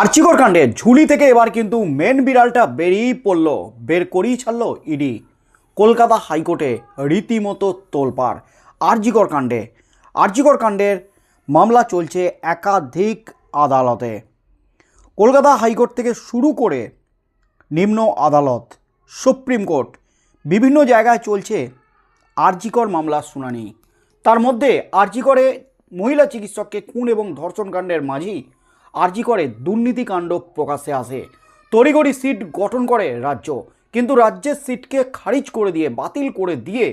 আর্চিকর কাণ্ডে ঝুলি থেকে এবার কিন্তু মেন বিড়ালটা বেরিয়েই পড়ল, বের করেই ছাড়লো ইডি। কলকাতা হাইকোর্টে রীতিমতো তোলপাড়। আরজিকর কাণ্ডে আরজিকর কাণ্ডের মামলা চলছে একাধিক আদালতে। কলকাতা হাইকোর্ট থেকে শুরু করে নিম্ন আদালত, সুপ্রিম কোর্ট, বিভিন্ন জায়গায় চলছে আরজিকর মামলার শুনানি। তার মধ্যে আরজিকরে মহিলা চিকিৎসককে খুন এবং ধর্ষণ কাণ্ডের মাঝেই আরজিকরে দুর্নীতিকাণ্ড প্রকাশ্যে আসে। তড়িগড়ি সিট গঠন করে রাজ্য, কিন্তু রাজ্যের সিটকে খারিজ করে দিয়ে, বাতিল করে দিয়ে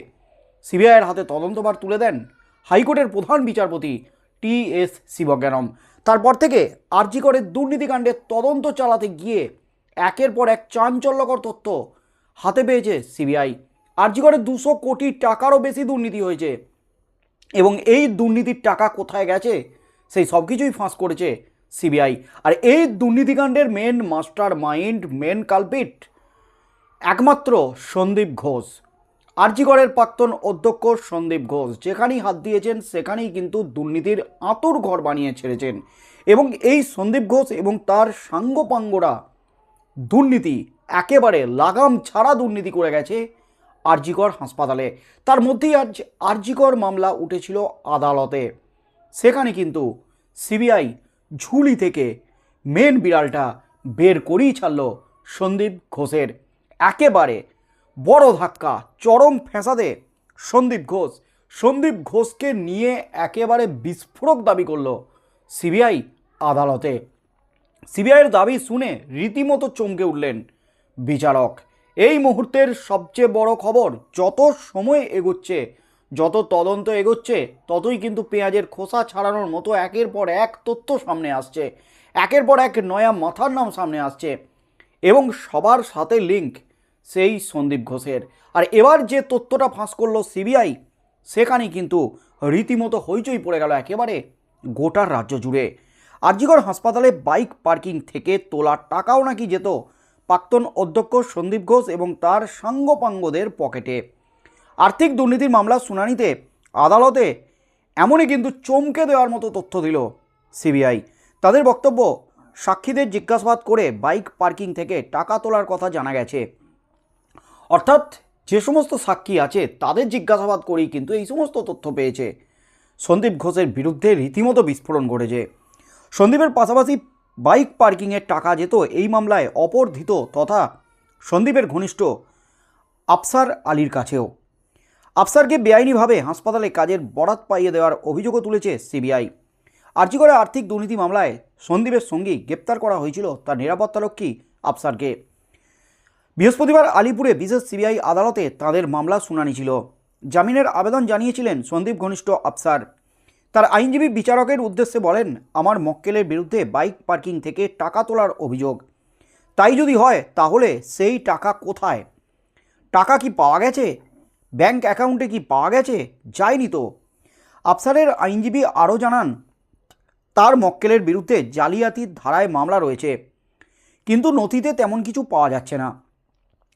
সিবিআইয়ের হাতে তদন্তভার তুলে দেন হাইকোর্টের প্রধান বিচারপতি টি এস শিবজ্ঞানম। তারপর থেকে আরজিকরের দুর্নীতিকাণ্ডের তদন্ত চালাতে গিয়ে একের পর এক চাঞ্চল্যকর তথ্য হাতে পেয়েছে সিবিআই। আরজিকরের দুশো কোটি টাকারও বেশি দুর্নীতি হয়েছে এবং এই দুর্নীতির টাকা কোথায় গেছে, সেই সব কিছুই ফাঁস করেছে সিবিআই। আর এই দুর্নীতিকাণ্ডের main mastermind main culprit একমাত্র সন্দীপ ঘোষ। আরজিগড়ের প্রাক্তন অধ্যক্ষ সন্দীপ ঘোষ, যেখানেই হাত দিয়েছেন, সেখানেই কিন্তু দুর্নীতির আঁতুর ঘর বানিয়ে ছেড়েছেন। এবং এই সন্দীপ ঘোষ এবং তার সাঙ্গপাঙ্গরা দুর্নীতি, একেবারে লাগাম ছাড়া দুর্নীতি করে গেছে আরজিকর হাসপাতালে। তার মধ্যেই আজ আরজিকর মামলা উঠেছিল আদালতে। সেখানে কিন্তু সিবিআই ঝুলি থেকে মেন বিড়ালটা বের করেই ছাড়ল সন্দীপ ঘোষের। একেবারে বড় ধাক্কা, চরম ফ্যাসাদে সন্দীপ ঘোষ। সন্দীপ ঘোষকে নিয়ে একেবারে বিস্ফোরক দাবি করল সিবিআই আদালতে। সিবিআইয়ের দাবি শুনে রীতিমতো চমকে উঠলেন বিচারক। এই মুহূর্তের সবচেয়ে বড় খবর, যত সময় এগোচ্ছে যত তদন্ত এগোচ্ছে, ততই কিন্তু পেঁয়াজের খোসা ছাড়ানোর মতো একের পর এক তথ্য সামনে আসছে। একের পর এক নয়া মাথার নাম সামনে আসছে। এবং সবার সাথে লিঙ্ক সেই সন্দীপ ঘোষের। আর এবার যে তথ্যটা ফাঁস করল সিবিআই, সেখানে কিন্তু রীতিমতো হইচই পড়ে গেল একেবারে গোটা রাজ্য জুড়ে। আরজিগড় হাসপাতালে বাইক পার্কিং থেকে তোলা টাকাও নাকি যেত, প্রাক্তন অধ্যক্ষ সন্দীপ ঘোষ এবং তার সাঙ্গপাঙ্গদের পকেটে। আর্থিক দুর্নীতির মামলার শুনানিতে আদালতে এমনই কিন্তু চমকে দেওয়ার মতো তথ্য দিল সিবিআই। তাদের বক্তব্য, সাক্ষীদের জিজ্ঞাসাবাদ করে বাইক পার্কিং থেকে টাকা তোলার কথা জানা গেছে। অর্থাৎ যে সমস্ত সাক্ষী আছে, তাদের জিজ্ঞাসাবাদ করেই কিন্তু এই সমস্ত তথ্য পেয়েছে। সন্দীপ ঘোষের বিরুদ্ধে রীতিমতো বিস্ফোরণ ঘটেছে। সন্দীপের পাশাপাশি বাইক পার্কিংয়ের টাকা যেত এই মামলায় অপরধিত তথা সন্দীপের ঘনিষ্ঠ আফসার আলীর কাছেও। আফসারকে বেআইনিভাবে হাসপাতালে কাজের বরাত পাইয়ে দেওয়ার অভিযোগও তুলেছে সিবিআই। আর্জিকরে আর্থিক দুর্নীতি মামলায় সন্দীপের সঙ্গী গ্রেপ্তার করা হয়েছিল তার নিরাপত্তারক্ষী আফসারকে। বৃহস্পতিবার আলিপুরে বিশেষ সিবিআই আদালতে তাদের মামলা শুনানি ছিল। জামিনের আবেদন জানিয়েছিলেন সন্দীপ ঘনিষ্ঠ আফসার। তার আইনজীবী বিচারকের উদ্দেশ্যে বলেন, আমার মক্কেলের বিরুদ্ধে বাইক পার্কিং থেকে টাকা তোলার অভিযোগ। তাই যদি হয়, তাহলে সেই টাকা কোথায়? টাকা কি পাওয়া গেছে? ব্যাংক অ্যাকাউন্টে কি পাওয়া গেছে? যায়নি তো। আফসারের আইনজীবী আরও জানান, তার মক্কেলের বিরুদ্ধে জালিয়াতির ধারায় মামলা রয়েছে, কিন্তু নথিতে তেমন কিছু পাওয়া যাচ্ছে না।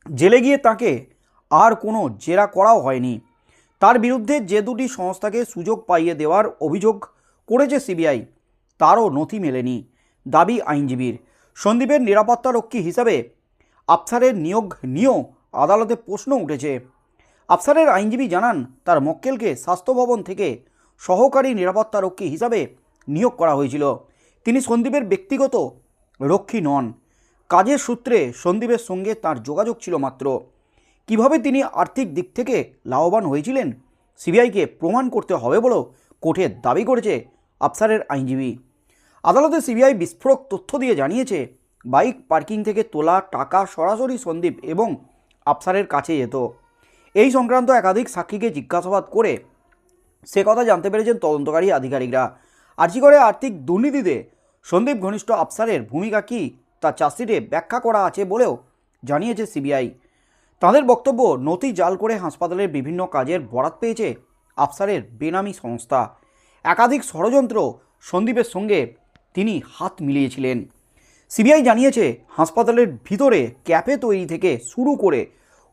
জেলে গিয়ে তাকে আর কোনো জেরা করাও হয়নি। তার বিরুদ্ধে যে দুটি সংস্থাকে সুযোগ পাইয়ে দেওয়ার অভিযোগ করেছে সিবিআই, তারও নথি মেলেনি, দাবি আইনজীবীর। সন্দীপের নিরাপত্তারক্ষী হিসাবে আফসারের নিয়োগ নিয়েও আদালতে প্রশ্ন উঠেছে। আফসারের আইনজীবী জানান, তার মক্কেলকে স্বাস্থ্য ভবন থেকে সহকারী নিরাপত্তারক্ষী হিসাবে নিয়োগ করা হয়েছিল। তিনি সন্দীপের ব্যক্তিগত রক্ষী নন। কাজের সূত্রে সন্দীপের সঙ্গে তার যোগাযোগ ছিল মাত্র। কীভাবে তিনি আর্থিক দিক থেকে লাভবান হয়েছিলেন, সিবিআইকে প্রমাণ করতে হবে বলেও কোর্টে দাবি করেছে আফসারের আইনজীবী। আদালতে সিবিআই বিস্ফোরক তথ্য দিয়ে জানিয়েছে, বাইক পার্কিং থেকে তোলা টাকা সরাসরি সন্দীপ এবং আফসারের কাছে যেত। এই সংক্রান্ত একাধিক সাক্ষীকে জিজ্ঞাসাবাদ করে সে কথা জানতে পেরেছেন তদন্তকারী আধিকারিকরা। আর্জিকরে আর্থিক দুর্নীতিতে সন্দীপ ঘনিষ্ঠ আফসারের ভূমিকা কী তা চার্জশিটে ব্যাখ্যা করা আছে বলেও জানিয়েছে সিবিআই। তাদের বক্তব্য, নথি জাল করে হাসপাতালের বিভিন্ন কাজের বরাত পেয়েছে আফসারের বেনামি সংস্থা। একাধিক ষড়যন্ত্র সন্দীপের সঙ্গে তিনি হাত মিলিয়েছিলেন। সিবিআই জানিয়েছে, হাসপাতালের ভিতরে ক্যাফে তৈরি থেকে শুরু করে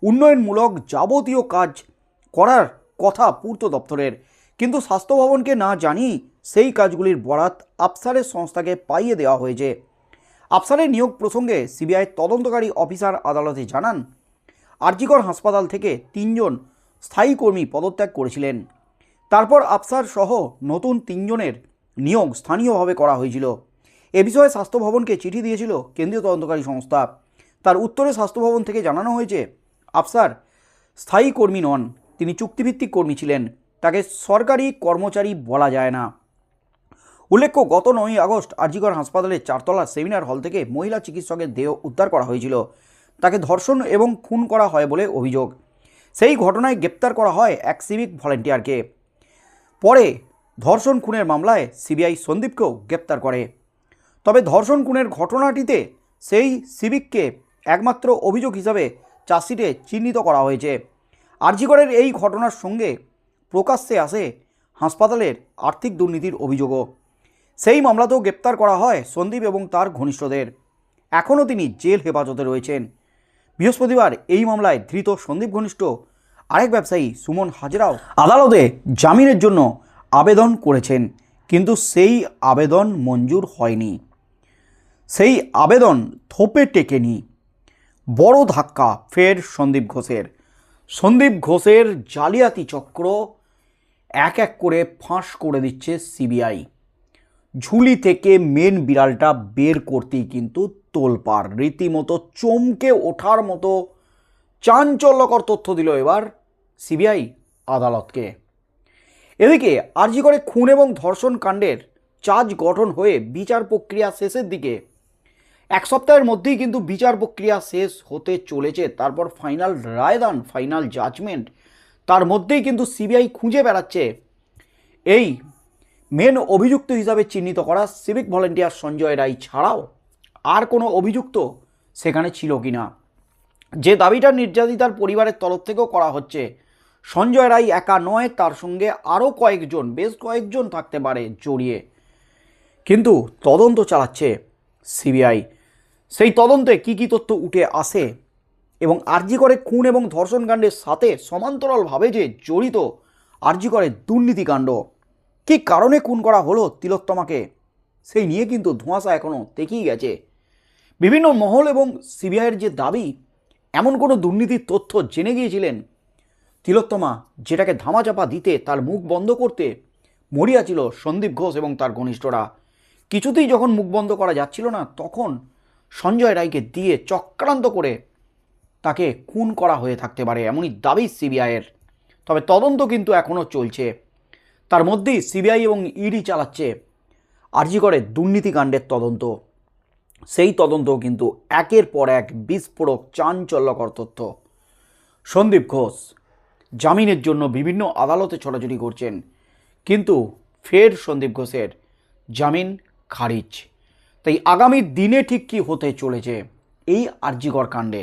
উন্নয়নমূলক যাবতীয় কাজ করার কথা পূর্ত দপ্তরের। কিন্তু স্বাস্থ্য ভবনকে না জানিয়েই সেই কাজগুলির বরাত আফসারের সংস্থাকে পাইয়ে দেওয়া হয়েছে। আফসারের নিয়োগ প্রসঙ্গে সিবিআই তদন্তকারী অফিসার আদালতে জানান, আরজিকর হাসপাতাল থেকে তিনজন স্থায়ী কর্মী পদত্যাগ করেছিলেন। তারপর আফসার সহ নতুন তিনজনের নিয়োগ স্থানীয়ভাবে করা হয়েছিল। এ বিষয়ে স্বাস্থ্য ভবনকে চিঠি দিয়েছিল কেন্দ্রীয় তদন্তকারী সংস্থা। তার উত্তরে স্বাস্থ্য ভবন থেকে জানানো হয়েছে আফসার, স্থায়ী কর্মী নন। তিনি চুক্তিভিত্তিক কর্মী ছিলেন। তাকে সরকারি কর্মচারী বলা যায় না। উল্লেখ্য, গত নয়ই আগস্ট আরজিগড় হাসপাতালের চারতলার সেমিনার হল থেকে মহিলা চিকিৎসকের দেহ উদ্ধার করা হয়েছিল। তাকে ধর্ষণ এবং খুন করা হয় বলে অভিযোগ। সেই ঘটনায় গ্রেপ্তার করা হয় এক সিভিক ভলেন্টিয়ারকে। পরে ধর্ষণ খুনের মামলায় সিবিআই সন্দীপকেও গ্রেপ্তার করে। তবে ধর্ষণ খুনের ঘটনাটিতে সেই সিভিককে একমাত্র অভিযোগ হিসাবে চার্জশিটে চিহ্নিত করা হয়েছে। আরজিগড়ের এই ঘটনার সঙ্গে প্রকাশ্যে আসে হাসপাতালের আর্থিক দুর্নীতির অভিযোগও। সেই মামলাতেও গ্রেপ্তার করা হয় সন্দীপ এবং তার ঘনিষ্ঠদের। এখনও তিনি জেল হেফাজতে রয়েছেন। বৃহস্পতিবার এই মামলায় ধৃত সন্দীপ ঘনিষ্ঠ, আরেক ব্যবসায়ী সুমন হাজরাও আদালতে জামিনের জন্য আবেদন করেছেন, কিন্তু সেই আবেদন মঞ্জুর হয়নি। সেই আবেদন থোপে টেকেনি। বড় ধাক্কা, ফের সন্দীপ ঘোষের। সন্দীপ ঘোষের জালিয়াতি চক্র এক এক করে ফাঁস করে দিচ্ছে সিবিআই। ঝুলি থেকে মেন বিড়ালটা বের করতেই কিন্তু তোলপাড়। রীতিমতো চমকে ওঠার মতো চাঞ্চল্যকর তথ্য দিল এবার সিবিআই আদালতকে। এদিকে আরজি করে খুন এবং ধর্ষণ কাণ্ডের চার্জ গঠন হয়ে বিচার প্রক্রিয়া শেষের দিকে এক সপ্তাহের মধ্যেই কিন্তু বিচার প্রক্রিয়া শেষ হতে চলেছে। তারপর ফাইনাল রায়দান ফাইনাল জাজমেন্ট তার মধ্যেই কিন্তু সিবিআই খুঁজে বেড়াচ্ছে। এই মেন অভিযুক্ত হিসাবে চিহ্নিত করা সিভিক ভলেন্টিয়ার সঞ্জয় রায় ছাড়াও আর কোনো অভিযুক্ত সেখানে ছিল কি না যে দাবিটা নির্যাতিতার পরিবারের তরফ থেকেও করা হচ্ছে, সঞ্জয় রায় একা নয়, তার সঙ্গে আরও কয়েকজন, বেশ কয়েকজন থাকতে পারে জড়িয়ে। কিন্তু তদন্ত চালাচ্ছে সিবিআই সেই তদন্তে কি কি তথ্য উঠে আসে এবং আরজি করে খুন এবং ধর্ষণকাণ্ডের সাথে সমান্তরালভাবে যে জড়িত, আরজি করে দুর্নীতিকাণ্ড কী কারণে খুন করা হলো তিলোত্তমাকে? সেই নিয়ে কিন্তু ধোঁয়াশা এখনও তেকেই গেছে। বিভিন্ন মহল এবং সিবিআইয়ের যে দাবি, এমন কোনো দুর্নীতির তথ্য জেনে গিয়েছিলেন? তিলোত্তমা যেটাকে ধামাচাপা দিতে তার মুখ বন্ধ করতে মরিয়া ছিল সন্দীপ ঘোষ এবং তার ঘনিষ্ঠরা। কিছুতেই যখন মুখ বন্ধ করা যাচ্ছিল না, তখন সঞ্জয় রায়কে দিয়ে চক্রান্ত করে তাকে খুন করা হয়ে থাকতে পারে, এমনই দাবি সিবিআইয়ের। তবে তদন্ত কিন্তু এখনও চলছে। তার মধ্যেই সিবিআই এবং ইডি চালাচ্ছে আরজি করে দুর্নীতিকাণ্ডের তদন্ত। সেই তদন্ত কিন্তু একের পর এক বিস্ফোরক, চাঞ্চল্যকর তথ্য। সন্দীপ ঘোষ, জামিনের জন্য বিভিন্ন আদালতে ছড়াছড়ি করছেন, কিন্তু ফের সন্দীপ ঘোষের জামিন খারিজ। তাই আগামী দিনে ঠিক কী হতে চলেছে এই আরজিকর কাণ্ডে।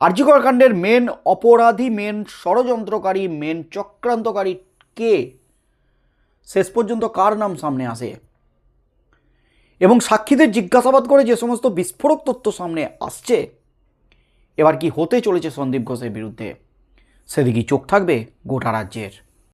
আরজিকর কাণ্ডের মেন অপরাধী মেন ষড়যন্ত্রকারী মেন চক্রান্তকারী কে? শেষ পর্যন্ত কার নাম সামনে আসে? এবং সাক্ষীদের জিজ্ঞাসাবাদ করে যে সমস্ত বিস্ফোরক তথ্য সামনে আসছে, এবার কি হতে চলেছে সন্দীপ ঘোষের বিরুদ্ধে? সেদিকেই চোখ থাকবে গোটা রাজ্যের?